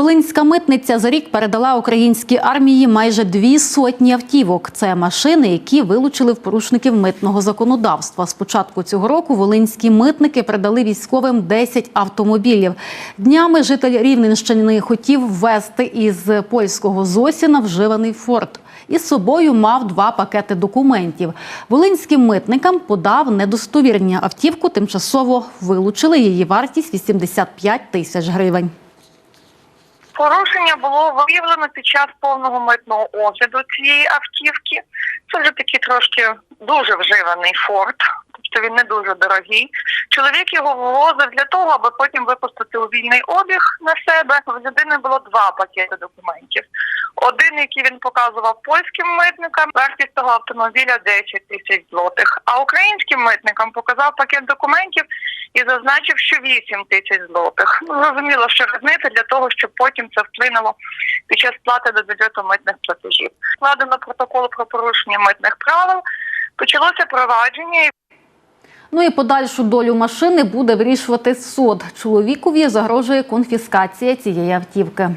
Волинська митниця за рік передала українській армії майже дві сотні автівок. Це машини, які вилучили в порушників митного законодавства. З початку цього року волинські митники передали військовим 10 автомобілів. Днями житель Рівненщини хотів ввезти із польського Зосіна вживаний форт. Із собою мав два пакети документів. Волинським митникам подав недостовірні автівку. Тимчасово вилучили її вартість 85 тисяч гривень. Порушення було виявлено під час повного митного огляду цієї автівки. Це вже такий трошки дуже вживаний форт, тобто він не дуже дорогий. Чоловік його вивозив для того, аби потім випустити у вільний обіг на себе. В людини було два пакети документів. Один, який він показував польським митникам, вартість того автомобіля 10 тисяч злотих. А українським митникам показав пакет документів і зазначив, що 8 тисяч злотих. Ну, зрозуміло, що різниця для того, щоб потім це вплинуло під час сплати до бюджету митних платежів. Складено протокол про порушення митних правил. Почалося провадження. Ну і подальшу долю машини буде вирішувати суд. Чоловікові загрожує конфіскація цієї автівки.